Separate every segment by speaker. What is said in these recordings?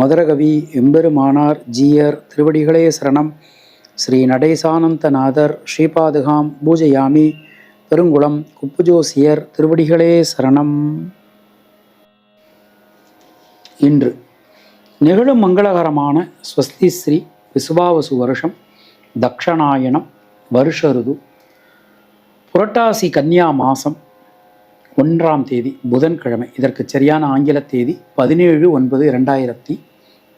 Speaker 1: மதுரகவி எம்பெருமானார் ஜீயர் திருவடிகளே சரணம். ஸ்ரீ நடேசானந்தநாதர் ஸ்ரீபாதுகாம் பூஜையாமி பெருங்குளம் குப்புஜோசியர் திருவடிகளே சரணம். இன்று நிகழும் மங்களகரமான ஸ்வஸ்தி ஸ்ரீ விசுவாவசு வருஷம் தக்ஷணாயணம் வருஷ ருது புரட்டாசி கன்னியா மாசம் ஒன்றாம் தேதி புதன்கிழமை. இதற்கு சரியான ஆங்கில தேதி பதினேழு ஒன்பது இரண்டாயிரத்தி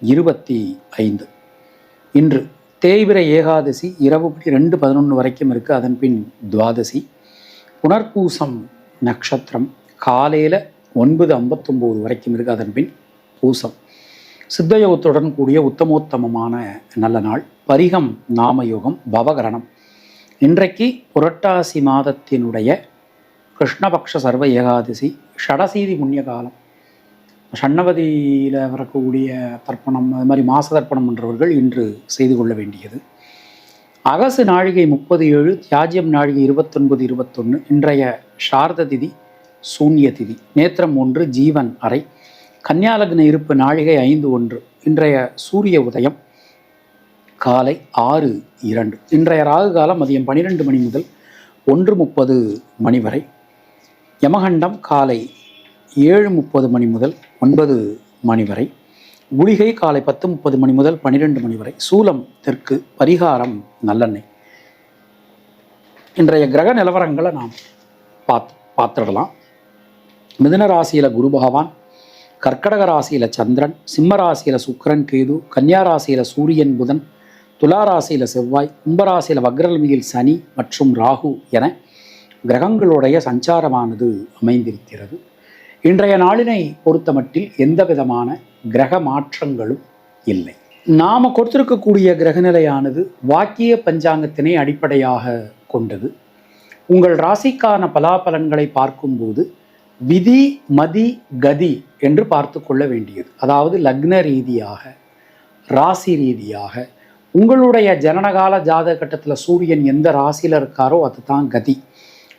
Speaker 1: இருபத்தி ஐந்து. இன்று தேய்பிரை ஏகாதசி இரவு புள்ளி ரெண்டு பதினொன்று வரைக்கும் இருக்குது அதன் பின் துவாதசி. புனர்பூசம் நட்சத்திரம் காலையில் ஒன்பது ஐம்பத்தொம்போது வரைக்கும் இருக்குது அதன் பின் பூசம். சித்தயோகத்துடன் கூடிய உத்தமோத்தமமான நல்ல நாள். பரிகம் நாமயோகம் பவகரணம். இன்றைக்கு புரட்டாசி மாதத்தினுடைய கிருஷ்ணபக்ஷ சர்வ ஏகாதசி ஷடசீதி புண்ணிய காலம் ஷண்ணவதியில் வரக்கூடிய தர்ப்பணம் அது மாதிரி மாச தர்ப்பணம் என்றவர்கள் இன்று செய்து கொள்ள வேண்டியது. அகசு நாழிகை முப்பது ஏழு தியாஜ்யம் நாழிகை இருபத்தொன்பது இருபத்தொன்று இன்றைய சாரத திதி சூன்ய திதி. நேத்திரம் ஒன்று ஜீவன் அறை. கன்னியாலக்ன இருப்பு நாழிகை ஐந்து ஒன்று இன்றைய சூரிய உதயம் காலை ஆறு இரண்டு. இன்றைய ராகு காலம் மதியம் பன்னிரெண்டு மணி முதல் ஒன்று முப்பது மணி வரை. யமகண்டம் காலை ஏழு முப்பது மணி முதல் ஒன்பது மணி வரை குளிகை காலை பத்து முப்பது மணி முதல் பன்னிரெண்டு மணி வரை சூலம் தெற்கு பரிகாரம் நல்லெண்ணெய். இன்றைய கிரக நிலவரங்களை நாம் பாத் பார்த்துடலாம். மிதுன ராசியில் குரு பகவான் கர்க்கடக ராசியில் சந்திரன் சிம்ம ராசியில் சுக்கிரன் கேது கன்னியா ராசியில் சூரியன் புதன் துலா ராசியில் செவ்வாய் கும்பராசியில் வக்ரலமியில் சனி மற்றும் ராகு என கிரகங்களுடைய சஞ்சாரமானது அமைந்திருக்கிறது. இன்றைய நாளினை பொறுத்தமட்டில் எந்த விதமான கிரக மாற்றங்களும் இல்லை. நாம கொடுத்திருக்கக்கூடிய கிரகநிலையானது வாக்கிய பஞ்சாங்கத்தினை அடிப்படையாக கொண்டது. உங்கள் ராசிக்கான பலாபலன்களை பார்க்கும்போது விதி மதி கதி என்று பார்த்து கொள்ள வேண்டியது. அதாவது லக்ன ரீதியாக ராசி ரீதியாக உங்களுடைய ஜனனகால ஜாதக கட்டத்தில் சூரியன் எந்த ராசியில் இருக்காரோ அதுதான் கதி.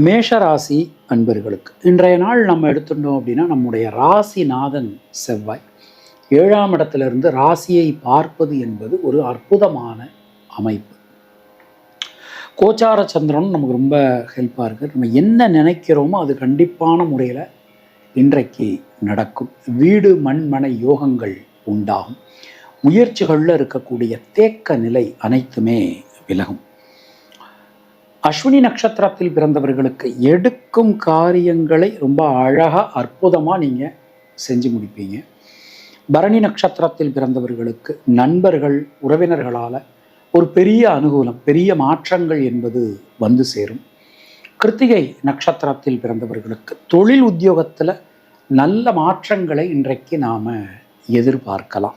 Speaker 1: மேஷராசி அன்பர்களுக்கு. இன்றைய நாள் நம்ம எடுத்துட்டோம் அப்படின்னா நம்முடைய ராசிநாதன் செவ்வாய். ஏழாம் இடத்திலிருந்து ராசியை பார்ப்பது என்பது ஒரு அற்புதமான அமைப்பு. கோச்சார சந்திரன் நமக்கு ரொம்ப ஹெல்ப்பாக இருக்குது நம்ம என்ன நினைக்கிறோமோ அது கண்டிப்பான முறையில் இன்றைக்கு நடக்கும். வீடு மண்மனை யோகங்கள் உண்டாகும். முயற்சிகளில் இருக்கக்கூடிய தேக்க நிலை அனைத்துமே விலகும். அஸ்வினி நட்சத்திரத்தில் பிறந்தவர்களுக்கு எடுக்கும் காரியங்களை ரொம்ப அழகாக அற்புதமாக நீங்கள் செஞ்சு முடிப்பீங்க. பரணி நட்சத்திரத்தில் பிறந்தவர்களுக்கு நண்பர்கள் உறவினர்களால் ஒரு பெரிய அனுகூலம் பெரிய மாற்றங்கள் என்பது வந்து சேரும். கிருத்திகை நட்சத்திரத்தில் பிறந்தவர்களுக்கு தொழில் உத்தியோகத்தில் நல்ல மாற்றங்களை இன்றைக்கு நாம் எதிர்பார்க்கலாம்.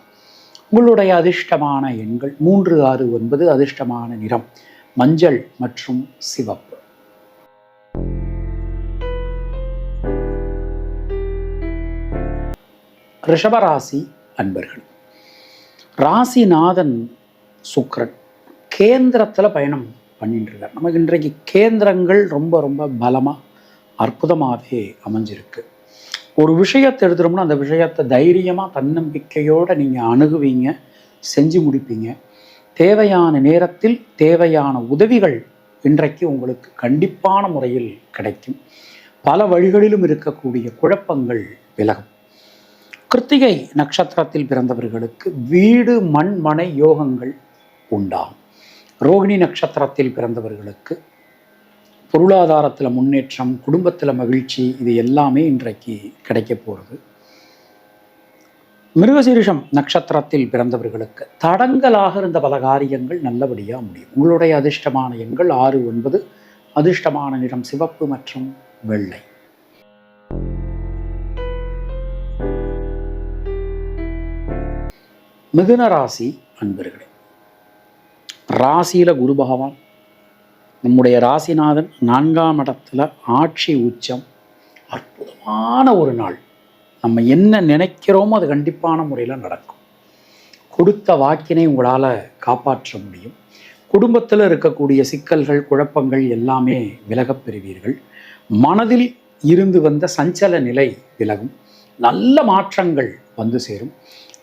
Speaker 1: உங்களுடைய அதிர்ஷ்டமான எண்கள் மூன்று ஆறு ஒன்பது அதிர்ஷ்டமான நிறம். மஞ்சள் மற்றும் சிவப்பு. ரிஷபராசி அன்பர்கள் ராசிநாதன் சுக்ரன் கேந்திரத்தில் பயணம் பண்ணிட்டு இருக்கார் நமக்கு இன்றைக்கு கேந்திரங்கள் ரொம்ப ரொம்ப பலமாக அற்புதமாகவே அமைஞ்சிருக்கு. ஒரு விஷயத்தை எடுத்துட்டோம்னா அந்த விஷயத்தை தைரியமாக தன்னம்பிக்கையோடு நீங்கள் அணுகுவீங்க செஞ்சு முடிப்பீங்க. தேவையான நேரத்தில் தேவையான உதவிகள் இன்றைக்கு உங்களுக்கு கண்டிப்பான முறையில் கிடைக்கும். பல வழிகளிலும் இருக்கக்கூடிய குழப்பங்கள் விலகும். கிருத்திகை நட்சத்திரத்தில் பிறந்தவர்களுக்கு வீடு மண் மனை யோகங்கள் உண்டாகும். ரோகிணி நட்சத்திரத்தில் பிறந்தவர்களுக்கு பொருளாதாரத்தில் முன்னேற்றம் குடும்பத்தில் மகிழ்ச்சி இது எல்லாமே இன்றைக்கு கிடைக்க போகிறது மிருகசீரிஷம் நட்சத்திரத்தில் பிறந்தவர்களுக்கு தடங்கலாக இருந்த பல காரியங்கள் நல்லபடியாக முடியும். உங்களுடைய அதிர்ஷ்டமான எண்கள் ஆறு ஒன்பது. அதிர்ஷ்டமான நிறம் சிவப்பு மற்றும் வெள்ளை. மிதுன ராசி அன்பர்களே ராசியில குரு பகவான் நம்முடைய ராசிநாதன் நான்காம் இடத்துல ஆட்சி உச்சம் அற்புதமான ஒரு நாள். நம்ம என்ன நினைக்கிறோமோ அது கண்டிப்பான முறையில் நடக்கும். கொடுத்த வாக்கினை உங்களால் காப்பாற்ற முடியும். குடும்பத்தில் இருக்கக்கூடிய சிக்கல்கள் குழப்பங்கள் எல்லாமே விலகப் பெறுவீர்கள். மனதில் இருந்து வந்த சஞ்சல நிலை விலகும். நல்ல மாற்றங்கள் வந்து சேரும்.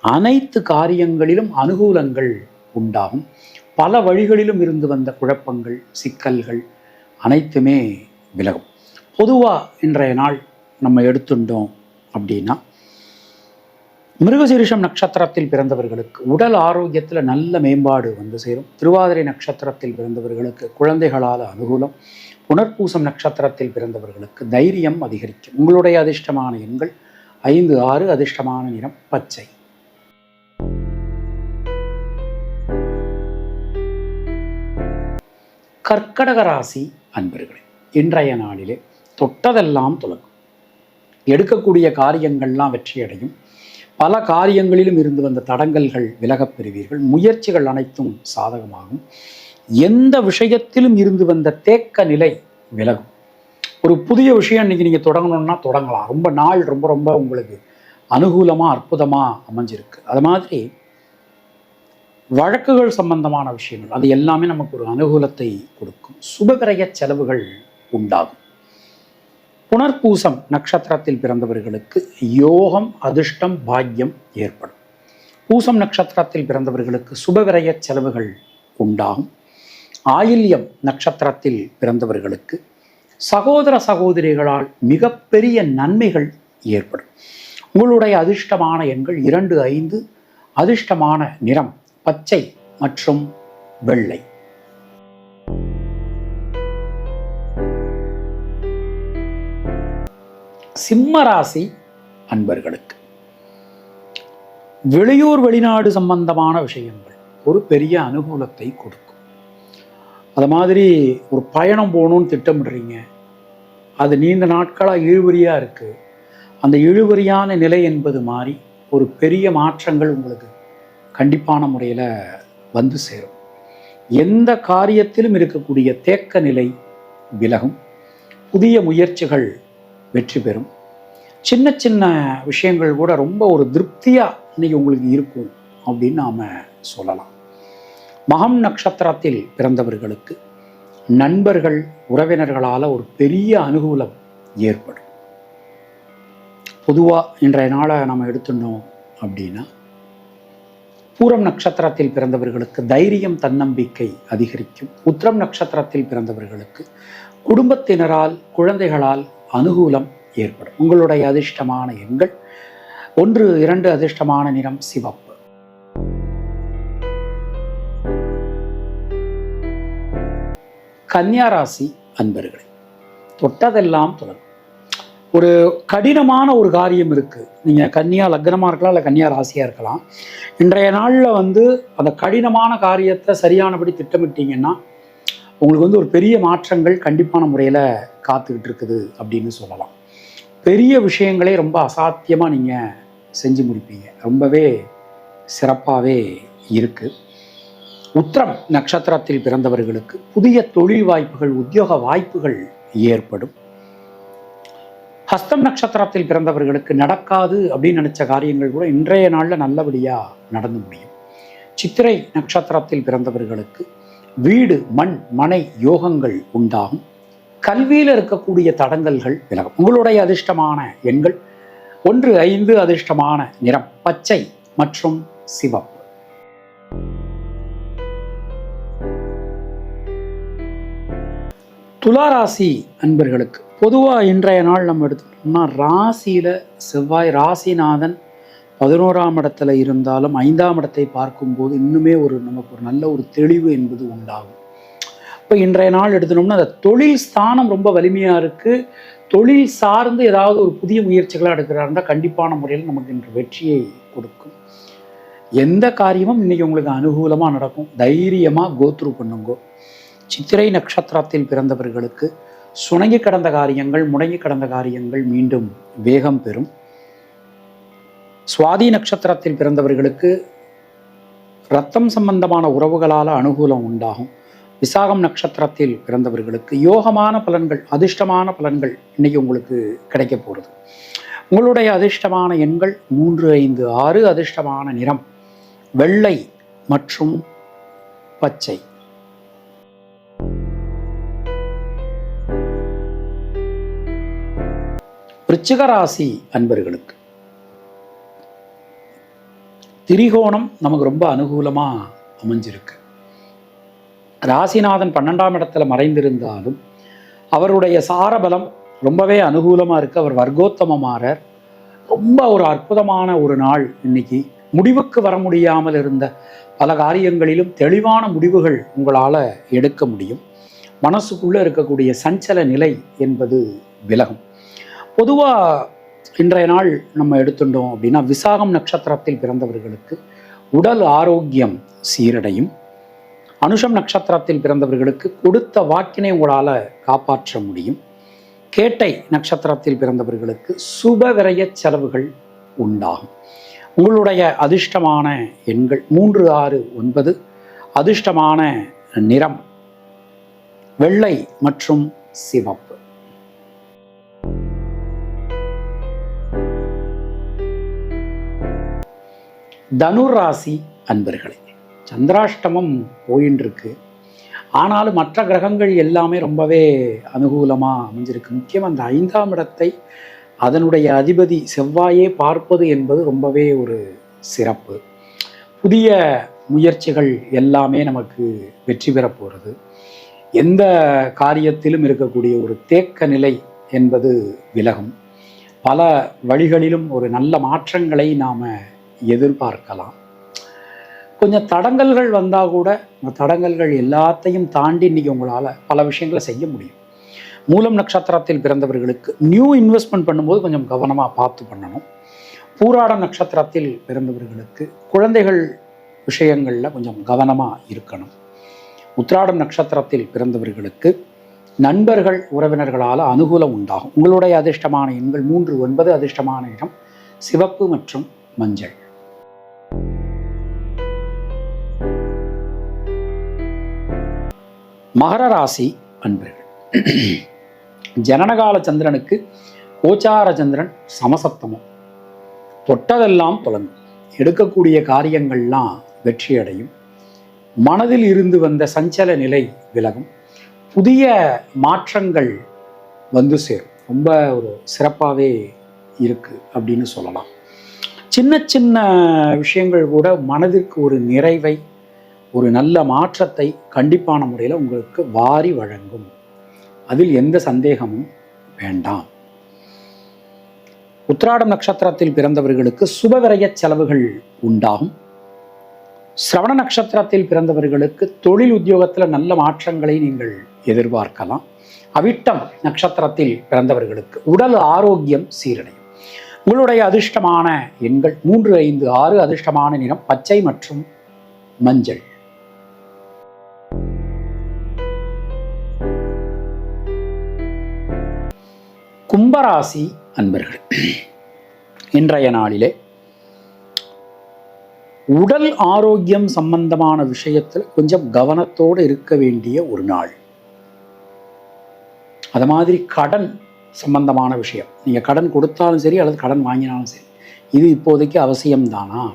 Speaker 1: அனைத்து காரியங்களிலும் அனுகூலங்கள் உண்டாகும். பல வழிகளிலும் இருந்து வந்த குழப்பங்கள் சிக்கல்கள் அனைத்துமே விலகும். பொதுவாக இன்றைய நாள் நம்ம எடுத்துட்டோம் அப்படின்னா மிருகசீரிஷம் நட்சத்திரத்தில் பிறந்தவர்களுக்கு உடல் ஆரோக்கியத்தில் நல்ல மேம்பாடு வந்து சேரும். திருவாதிரை நட்சத்திரத்தில் பிறந்தவர்களுக்கு குழந்தைகளால் அனுகூலம். புனர்பூசம் நட்சத்திரத்தில் பிறந்தவர்களுக்கு தைரியம் அதிகரிக்கும். உங்களுடைய அதிர்ஷ்டமான எண்கள் ஐந்து ஆறு அதிர்ஷ்டமான நிறம் பச்சை. கர்க்கடக ராசி அன்பர்களே இன்றைய நாளிலே தொட்டதெல்லாம் துலக்கும். எடுக்கக்கூடிய காரியங்கள்லாம் வெற்றியடையும் பல காரியங்களிலும் இருந்து வந்த தடங்கல்கள் விலகப் பெறுவீர்கள். முயற்சிகள் அனைத்தும் சாதகமாகும். எந்த விஷயத்திலும் இருந்து வந்த தேக்க நிலை விலகும். ஒரு புதிய விஷயம் இன்னைக்கு நீங்கள் தொடங்கணும்னா தொடங்கலாம். ரொம்ப நாள் ரொம்ப ரொம்ப உங்களுக்கு அனுகூலமாக அற்புதமாக அமைஞ்சிருக்கு. அது மாதிரி வழக்குகள் சம்பந்தமான விஷயங்கள் அது எல்லாமே நமக்கு ஒரு அனுகூலத்தை கொடுக்கும். சுபகிரய செலவுகள் உண்டாகும். புனர்பூசம் நட்சத்திரத்தில் பிறந்தவர்களுக்கு யோகம் அதிர்ஷ்டம் பாக்கியம் ஏற்படும். பூசம் நட்சத்திரத்தில் பிறந்தவர்களுக்கு சுபவிரய செலவுகள் உண்டாகும். ஆயில்யம் நட்சத்திரத்தில் பிறந்தவர்களுக்கு சகோதர சகோதரிகளால் மிகப்பெரிய நன்மைகள் ஏற்படும். உங்களுடைய அதிர்ஷ்டமான எண்கள் இரண்டு ஐந்து அதிர்ஷ்டமான நிறம் பச்சை மற்றும் வெள்ளை. சிம்ம ராசி அன்பர்களுக்கு. வெளியூர் வெளிநாடு சம்பந்தமான விஷயங்கள் ஒரு பெரிய அனுகூலத்தை கொடுக்கும். அது மாதிரி ஒரு பயணம் போகணும்னு திட்டமிடுறீங்க. அது நீண்ட நாட்களாக இழுவரியாக இருக்குது அந்த இழுவரியான நிலை என்பது மாறி ஒரு பெரிய மாற்றங்கள் உங்களுக்கு கண்டிப்பான முறையில் வந்து சேரும். எந்த காரியத்திலும் இருக்கக்கூடிய தேக்க நிலை விலகும். புதிய முயற்சிகள் வெற்றி பெறும். சின்ன சின்ன விஷயங்கள் கூட ரொம்ப ஒரு திருப்தியாக இன்னைக்கு உங்களுக்கு இருக்கும் அப்படின்னு நாம் சொல்லலாம். மகம் நட்சத்திரத்தில் பிறந்தவர்களுக்கு நண்பர்கள் உறவினர்களால் ஒரு பெரிய அனுகூலம் ஏற்படும். பொதுவாக இன்றைய நாளை நம்ம எடுத்துட்டோம் அப்படின்னா பூரம் நட்சத்திரத்தில் பிறந்தவர்களுக்கு தைரியம் தன்னம்பிக்கை அதிகரிக்கும். உத்திரம் நட்சத்திரத்தில் பிறந்தவர்களுக்கு குடும்பத்தினரால் குழந்தைகளால் அனுகூலம் ஏற்படும். உங்களுடைய அதிர்ஷ்டமான எண்கள் ஒன்று இரண்டு அதிர்ஷ்டமான நிறம் சிவப்பு. கன்னியாராசி அன்பர்களே தொட்டதெல்லாம் தொடரும். ஒரு கடினமான ஒரு காரியம் இருக்குது நீங்கள் கன்னியா லக்னமாக இருக்கலாம் இல்லை கன்னியா ராசியாக இருக்கலாம். இன்றைய நாளில் வந்து அந்த கடினமான காரியத்தை சரியானபடி திட்டமிட்டீங்கன்னா உங்களுக்கு வந்து ஒரு பெரிய மாற்றங்கள் கண்டிப்பான முறையில் காத்துக்கிட்டு இருக்குது அப்படின்னு சொல்லலாம். பெரிய விஷயங்களே ரொம்ப அசாத்தியமாக நீங்கள் செஞ்சு முடிப்பீங்க. ரொம்பவே சிறப்பாகவே இருக்குது உத்திரம் நட்சத்திரத்தில் பிறந்தவர்களுக்கு புதிய தொழில் வாய்ப்புகள் உத்தியோக வாய்ப்புகள் ஏற்படும். ஹஸ்தம் நட்சத்திரத்தில் பிறந்தவர்களுக்கு நடக்காது அப்படின்னு நினச்ச காரியங்கள் கூட இன்றைய நாளில் நல்லபடியாக நடந்து முடியும். சித்திரை நட்சத்திரத்தில் பிறந்தவர்களுக்கு வீடு மண் மனை யோகங்கள் உண்டாகும். கல்வியில் இருக்கக்கூடிய தடங்கல்கள் விலகும். உங்களுடைய அதிர்ஷ்டமான எண்கள். ஒன்று ஐந்து அதிர்ஷ்டமான நிறம் பச்சை மற்றும் சிவப்பு. துளாராசி அன்பர்களுக்கு பொதுவாக இன்றைய நாள் நம்ம எடுத்துக்கிட்டோம்னா ராசியில் செவ்வாய் ராசிநாதன் பதினோராம் இடத்துல இருந்தாலும் ஐந்தாம் இடத்தை பார்க்கும்போது இன்னுமே ஒரு நமக்கு ஒரு நல்ல ஒரு தெளிவு என்பது உண்டாகும். இப்போ இன்றைய நாள் எடுத்தனோம்னா அந்த தொழில் ஸ்தானம் ரொம்ப வலிமையாக இருக்குது தொழில் சார்ந்து ஏதாவது ஒரு புதிய முயற்சிகளாக எடுக்கிறாருந்தா கண்டிப்பான முறையில் நமக்கு இன்று வெற்றியை கொடுக்கும். எந்த காரியமும் இன்றைக்கி உங்களுக்கு அனுகூலமாக நடக்கும். தைரியமாக கோத்ரூ பண்ணுங்கோ. சித்திரை நட்சத்திரத்தில் பிறந்தவர்களுக்கு சுணங்கி கடந்த காரியங்கள் முடங்கி கடந்த காரியங்கள் மீண்டும் வேகம் பெறும். சுவாதி நட்சத்திரத்தில் பிறந்தவர்களுக்கு ரத்தம் சம்பந்தமான உறவுகளால் அனுகூலம் உண்டாகும். விசாகம் நட்சத்திரத்தில் பிறந்தவர்களுக்கு யோகமான பலன்கள் அதிர்ஷ்டமான பலன்கள் இன்னைக்கு உங்களுக்கு கிடைக்க போகிறது உங்களுடைய அதிர்ஷ்டமான எண்கள் மூன்று ஐந்து ஆறு அதிர்ஷ்டமான நிறம் வெள்ளை மற்றும் பச்சை. விருச்சிக ராசி அன்பர்களுக்கு திரிகோணம் நமக்கு ரொம்ப அனுகூலமாக அமைஞ்சிருக்கு. ராசிநாதன் பன்னெண்டாம் இடத்துல மறைந்திருந்தாலும் அவருடைய சாரபலம் ரொம்பவே அனுகூலமாக இருக்குது அவர் வர்க்கோத்தமமாறார் ரொம்ப ஒரு அற்புதமான ஒரு நாள் இன்னைக்கு. முடிவுக்கு வர முடியாமல் இருந்த பல காரியங்களிலும் தெளிவான முடிவுகள் உங்களால் எடுக்க முடியும். மனசுக்குள்ளே இருக்கக்கூடிய சஞ்சல நிலை என்பது விலகும். பொதுவாக இன்றைய நாள் நம்ம எடுத்துட்டோம் அப்படின்னா விசாகம் நட்சத்திரத்தில் பிறந்தவர்களுக்கு உடல் ஆரோக்கியம் சீரடையும். அனுஷம் நட்சத்திரத்தில் பிறந்தவர்களுக்கு கொடுத்த வாக்கினை உங்களால் காப்பாற்ற முடியும். கேட்டை நட்சத்திரத்தில் பிறந்தவர்களுக்கு சுப விரய செலவுகள் உண்டாகும். உங்களுடைய அதிர்ஷ்டமான எண்கள் மூன்று ஆறு ஒன்பது. அதிர்ஷ்டமான நிறம் வெள்ளை மற்றும் சிவப்பு. தனுர் ராசி அன்பர்களே சந்திராஷ்டமம் போயின்னு இருக்கு ஆனாலும் மற்ற கிரகங்கள் எல்லாமே ரொம்பவே அனுகூலமாக அமைஞ்சிருக்கு. முக்கியம் அந்த ஐந்தாம் இடத்தை அதனுடைய அதிபதி செவ்வாயே பார்ப்பது என்பது ரொம்பவே ஒரு சிறப்பு. புதிய முயற்சிகள் எல்லாமே நமக்கு வெற்றி பெற போகிறது எந்த காரியத்திலும் இருக்கக்கூடிய ஒரு தேக்க நிலை என்பது விலகும். பல வழிகளிலும் ஒரு நல்ல மாற்றங்களை நாம் எதிர்பார்க்கலாம். கொஞ்சம் தடங்கல்கள் வந்தால் கூட அந்த தடங்கல்கள் எல்லாத்தையும் தாண்டி இன்றைக்கி உங்களால் பல விஷயங்களை செய்ய முடியும். மூலம் நட்சத்திரத்தில் பிறந்தவர்களுக்கு நியூ இன்வெஸ்ட்மெண்ட் பண்ணும்போது கொஞ்சம் கவனமாக பார்த்து பண்ணணும். பூராடம் நட்சத்திரத்தில் பிறந்தவர்களுக்கு குழந்தைகள் விஷயங்களில் கொஞ்சம் கவனமாக இருக்கணும். உத்ராடம் நட்சத்திரத்தில் பிறந்தவர்களுக்கு நண்பர்கள் உறவினர்களால் அனுகூலம் உண்டாகும். உங்களுடைய அதிர்ஷ்டமான எண்கள் மூன்று ஒன்பது அதிர்ஷ்டமான இடம் சிவப்பு மற்றும் மஞ்சள். மகர ராசி அன்பர்கள். ஜனனகால சந்திரனுக்கு கோச்சார சந்திரன் சமசப்தமம். தொட்டதெல்லாம் தொடங்கும் எடுக்கக்கூடிய காரியங்கள்லாம் வெற்றி அடையும் மனதில் இருந்து வந்த சஞ்சல நிலை விலகும். புதிய மாற்றங்கள் வந்து சேரும். ரொம்ப ஒரு சிறப்பாகவே இருக்குது அப்படின்னு சொல்லலாம். சின்ன சின்ன விஷயங்கள் கூட மனதிற்கு ஒரு நிறைவை ஒரு நல்ல மாற்றத்தை கண்டிப்பான முறையில் உங்களுக்கு வாரி வழங்கும். அதில் எந்த சந்தேகமும் வேண்டாம். உத்ராடம் நட்சத்திரத்தில் பிறந்தவர்களுக்கு சுபவிரய செலவுகள் உண்டாகும். சிரவண நட்சத்திரத்தில் பிறந்தவர்களுக்கு தொழில் உத்தியோகத்தில் நல்ல மாற்றங்களை நீங்கள் எதிர்பார்க்கலாம். அவிட்டம் நட்சத்திரத்தில் பிறந்தவர்களுக்கு உடல் ஆரோக்கியம் சீரடையும். உங்களுடைய அதிர்ஷ்டமான எண்கள் மூன்று ஐந்து ஆறு அதிர்ஷ்டமான நிறம் பச்சை மற்றும் மஞ்சள். கும்பராசி அன்பர்கள் இன்றைய நாளிலே உடல் ஆரோக்கியம் சம்பந்தமான விஷயத்தில் கொஞ்சம் கவனத்தோடு இருக்க வேண்டிய ஒரு நாள். அது மாதிரி கடன் சம்பந்தமான விஷயம். நீங்கள் கடன் கொடுத்தாலும் சரி அல்லது கடன் வாங்கினாலும் சரி இது இப்போதைக்கு அவசியம்தானா?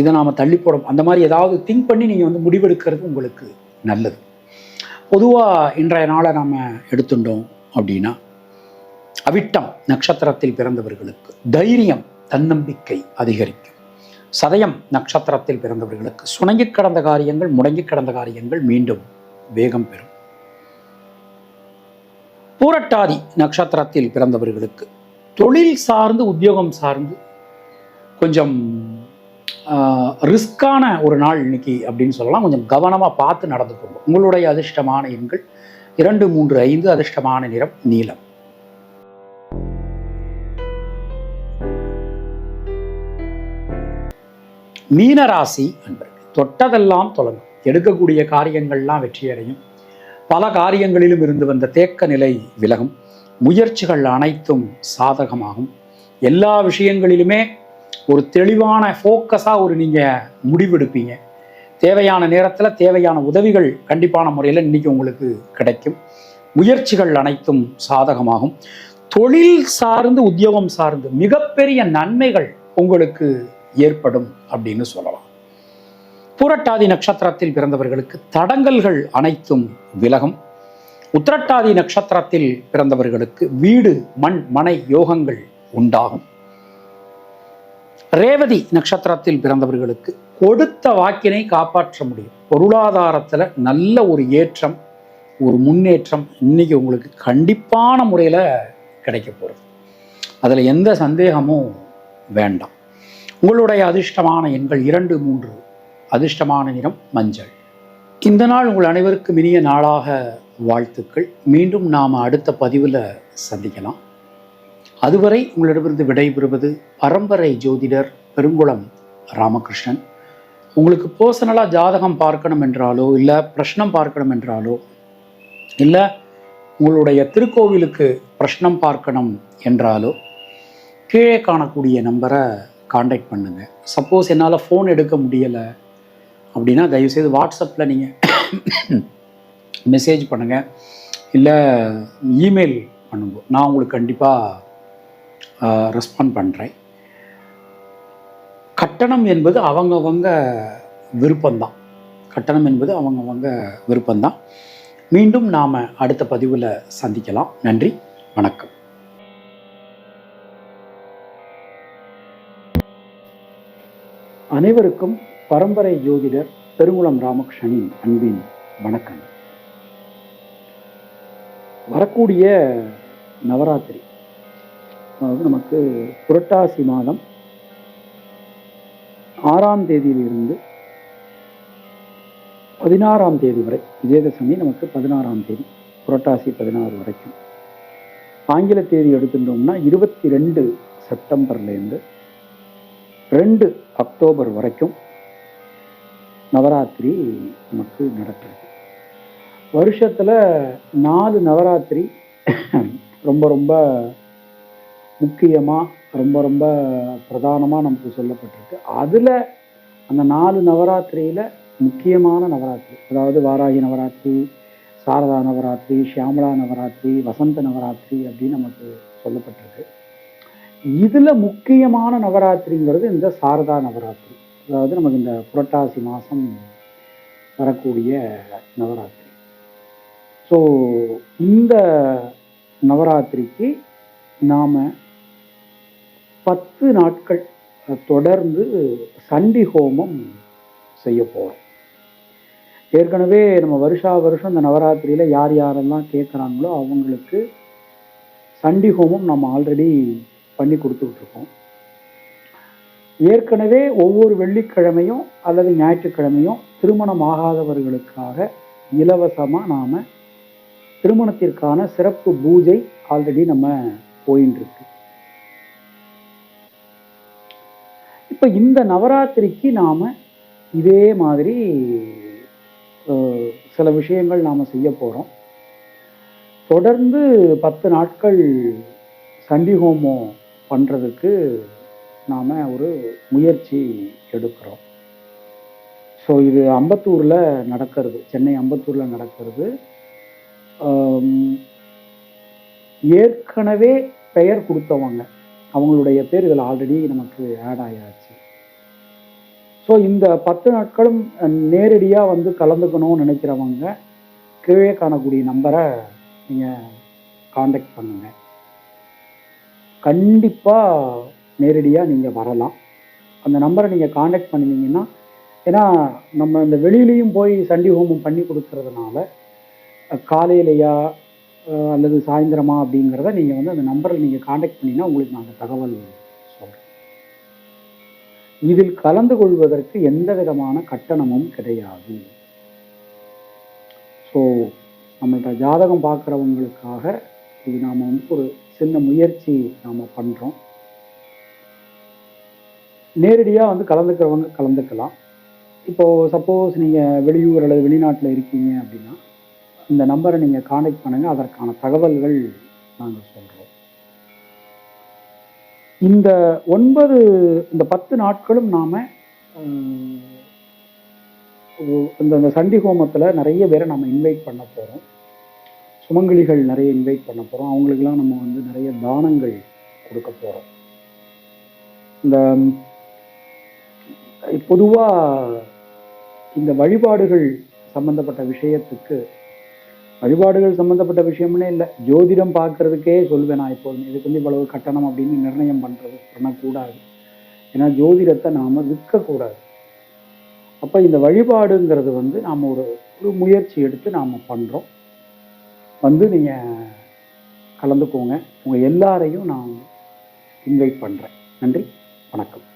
Speaker 1: இதை நாம் தள்ளி போட அந்த மாதிரி ஏதாவது திங்க் பண்ணி நீங்கள் வந்து முடிவெடுக்கிறது உங்களுக்கு நல்லது. பொதுவாக இன்றைய நாளை நாம் எடுத்துட்டோம் அப்படின்னா அவிட்டம் நட்சத்திரத்தில் பிறந்தவர்களுக்கு தைரியம் தன்னம்பிக்கை அதிகரிக்கும். சதயம் நட்சத்திரத்தில் பிறந்தவர்களுக்கு சுணங்கி கடந்த காரியங்கள் முடங்கி கடந்த காரியங்கள் மீண்டும் வேகம் பெறும். பூரட்டாதி நட்சத்திரத்தில் பிறந்தவர்களுக்கு தொழில் சார்ந்து உத்தியோகம் சார்ந்து கொஞ்சம் ரிஸ்கான ஒரு நாள் இன்னைக்கு அப்படின்னு சொல்லலாம். கொஞ்சம் கவனமாக பார்த்து நடந்து கொள்ளும் உங்களுடைய அதிர்ஷ்டமான எண்கள் இரண்டு மூன்று ஐந்து அதிர்ஷ்டமான நிறம் நீலம். மீனராசி அன்பர்கள் தொட்டதெல்லாம் தொடங்கும் எடுக்கக்கூடிய காரியங்கள்லாம் வெற்றியடையும். பல காரியங்களிலும் இருந்து வந்த தேக்க நிலை விலகும். முயற்சிகள் அனைத்தும் சாதகமாகும். எல்லா விஷயங்களிலுமே ஒரு தெளிவான ஃபோக்கஸாக ஒரு நீங்கள் முடிவெடுப்பீங்க. தேவையான நேரத்தில் தேவையான உதவிகள் கண்டிப்பான முறையில் இன்றைக்கி உங்களுக்கு கிடைக்கும். முயற்சிகள் அனைத்தும் சாதகமாகும். தொழில் சார்ந்து உத்தியோகம் சார்ந்து மிகப்பெரிய நன்மைகள் உங்களுக்கு ஏற்படும் அப்படின்னு சொல்லலாம். புரட்டாதி நட்சத்திரத்தில் பிறந்தவர்களுக்கு தடங்கல்கள் அனைத்தும் விலகும். உத்திரட்டாதி நட்சத்திரத்தில் பிறந்தவர்களுக்கு வீடு மண் மனை யோகங்கள் உண்டாகும். ரேவதி நட்சத்திரத்தில் பிறந்தவர்களுக்கு கொடுத்த வாக்கினை காப்பாற்ற முடியும். பொருளாதாரத்தில் நல்ல ஒரு ஏற்றம் ஒரு முன்னேற்றம் இன்னைக்கு உங்களுக்கு கண்டிப்பான முறையில் கிடைக்க போகிறது அதில் எந்த சந்தேகமும் வேண்டாம். உங்களுடைய அதிர்ஷ்டமான எண்கள் இரண்டு மூன்று. அதிர்ஷ்டமான நிறம் மஞ்சள். இந்த நாள் உங்கள் அனைவருக்கும் இனிய நாளாக வாழ்த்துக்கள். மீண்டும் நாம் அடுத்த பதிவில் சந்திக்கலாம். அதுவரை உங்களிடமிருந்து விடைபெறுவது பரம்பரை ஜோதிடர் பெருங்குளம் ராமகிருஷ்ணன். உங்களுக்கு பர்சனலாக ஜாதகம் பார்க்கணும் என்றாலோ இல்லை பிரஷ்னம் பார்க்கணும் என்றாலோ இல்லை உங்களுடைய திருக்கோவிலுக்கு பிரஷ்னம் பார்க்கணும் என்றாலோ கீழே காணக்கூடிய நம்பரை காண்டாக்ட் பண்ணுங்கள் சப்போஸ் என்னால் ஃபோன் எடுக்க முடியலை அப்படின்னா தயவுசெய்து வாட்ஸ்அப்பில் நீங்கள் மெசேஜ் பண்ணுங்கள் இல்லை இமெயில் பண்ணுங்க. நான் உங்களுக்கு கண்டிப்பாக ரெஸ்பாண்ட் பண்ணுறேன் கட்டணம் என்பது அவங்கவங்க விருப்பம்தான். கட்டணம் என்பது அவங்கவங்க விருப்பம்தான். மீண்டும் நாம் அடுத்த பதிவில் சந்திக்கலாம். நன்றி. வணக்கம். அனைவருக்கும் பரம்பரை ஜோதிடர் பெருங்குளம் ராமகிருஷ்ணனின் அன்பின் வணக்கம். வரக்கூடிய நவராத்திரி அதாவது நமக்கு புரட்டாசி மாதம் ஆறாம் தேதியிலிருந்து பதினாறாம் தேதி வரை விஜயதசமி நமக்கு பதினாறாம் தேதி புரட்டாசி பதினாறு வரைக்கும். ஆங்கில தேதி எடுத்துட்டோம்னா இருபத்தி ரெண்டு செப்டம்பர்லேருந்து ரெண்டு அக்டோபர் வரைக்கும் நவராத்திரி நமக்கு நடக்கிறது. வருஷத்தில் நாலு நவராத்திரி ரொம்ப ரொம்ப முக்கியமாக ரொம்ப ரொம்ப பிரதானமாக நமக்கு சொல்லப்பட்டிருக்கு. அதில் அந்த நாலு நவராத்திரியில் முக்கியமான நவராத்திரி அதாவது வாராகி நவராத்திரி சாரதா நவராத்திரி ஷியாமலா நவராத்திரி வசந்த நவராத்திரி அப்படின்னு நமக்கு சொல்லப்பட்டிருக்கு. இதில் முக்கியமான நவராத்திரிங்கிறது இந்த சாரதா நவராத்திரி. அதாவது நமக்கு இந்த புரட்டாசி மாதம் வரக்கூடிய நவராத்திரி. ஸோ இந்த நவராத்திரிக்கு நாம் பத்து நாட்கள் தொடர்ந்து சண்டி ஹோமம் செய்ய போகிறோம் ஏற்கனவே நம்ம வருஷா வருஷம் இந்த நவராத்திரியில் யார் யாரெல்லாம் கேட்குறாங்களோ அவங்களுக்கு சண்டி ஹோமம் நம்ம ஆல்ரெடி பண்ணி கொடுத்துட்ருக்கோம் ஏற்கனவே ஒவ்வொரு வெள்ளிக்கிழமையும் அல்லது ஞாயிற்றுக்கிழமையும் திருமணம் ஆகாதவர்களுக்காக இலவசமாக நாம் திருமணத்திற்கான சிறப்பு பூஜை ஆல்ரெடி நம்ம போயின்னு இருக்கு இப்போ இந்த நவராத்திரிக்கு நாம் இதே மாதிரி சில விஷயங்கள் நாம் செய்ய போகிறோம் தொடர்ந்து பத்து நாட்கள் சண்டி ஹோமம் பண்ணுறதுக்கு நாம் ஒரு முயற்சி எடுக்கிறோம். ஸோ இது அம்பத்தூரில் நடக்கிறது. சென்னை அம்பத்தூரில் நடக்கிறது. ஏற்கனவே பெயர் கொடுத்தவங்க அவங்களுடைய பேர் இதில் ஆல்ரெடி நமக்கு ஆட் ஆயாச்சு. ஸோ இந்த பத்து நாட்களும் நேரடியாக வந்து கலந்துக்கணும்னு நினைக்கிறவங்க கீழே காணக்கூடிய நம்பரை நீங்கள் காண்டாக்ட் பண்ணுங்கள் கண்டிப்பாக நேரடியாக நீங்கள் வரலாம். அந்த நம்பரை நீங்கள் காண்டாக்ட் பண்ணினீங்கன்னா ஏன்னா நம்ம இந்த வெளியிலையும் போய் சண்டி ஹோமம் பண்ணி கொடுக்கறதுனால காலையிலையா அல்லது சாயந்தரமா அப்படிங்கிறத நீங்கள் வந்து அந்த நம்பரில் நீங்கள் காண்டாக்ட் பண்ணிங்கன்னா உங்களுக்கு நாங்கள் தகவல் சொல்கிறேன் இதில் கலந்து கொள்வதற்கு எந்த விதமான கட்டணமும் கிடையாது. ஸோ நம்மள்கிட்ட ஜாதகம் பார்க்குறவங்களுக்காக இது நாம் வந்து ஒரு சின்ன முயற்சி நாம் பண்ணுறோம் நேரடியாக வந்து கலந்துக்கிறவங்க கலந்துக்கலாம். இப்போது சப்போஸ் நீங்கள் வெளியூர் அல்லது வெளிநாட்டில் இருக்கீங்க அப்படின்னா இந்த நம்பரை நீங்கள் காண்டாக்ட் பண்ணுங்கள் அதற்கான தகவல்கள் நாங்கள் சொல்கிறோம் இந்த ஒன்பது இந்த பத்து நாட்களும் நாம் இந்த சண்டி ஹோமத்தில் நிறைய பேரை நம்ம இன்வைட் பண்ண போகிறோம் சுமங்கலிகள் நிறைய இன்வைட் பண்ண போகிறோம் அவங்களுக்கெல்லாம் நம்ம வந்து நிறைய தானங்கள் கொடுக்க போகிறோம் இந்த பொதுவாக இந்த வழிபாடுகள் சம்பந்தப்பட்ட விஷயத்துக்கு வழிபாடுகள் சம்பந்தப்பட்ட விஷயம்னே இல்லை. ஜோதிடம் பார்க்கறதுக்கே சொல்வேன் நான் எப்போதுமே. இதுக்கு வந்து இவ்வளவு கட்டணம் அப்படின்னு நிர்ணயம் பண்ணுறது பண்ணக்கூடாது. ஏன்னா ஜோதிடத்தை நாம் விற்கக்கூடாது. அப்போ இந்த வழிபாடுங்கிறது வந்து நாம் ஒரு ஒரு முயற்சி எடுத்து நாம் பண்ணுறோம் வந்து நீங்கள் கலந்துக்கோங்க. உங்கள் எல்லாரையும் நான் இன்வைட் பண்ணுறேன் நன்றி. வணக்கம்.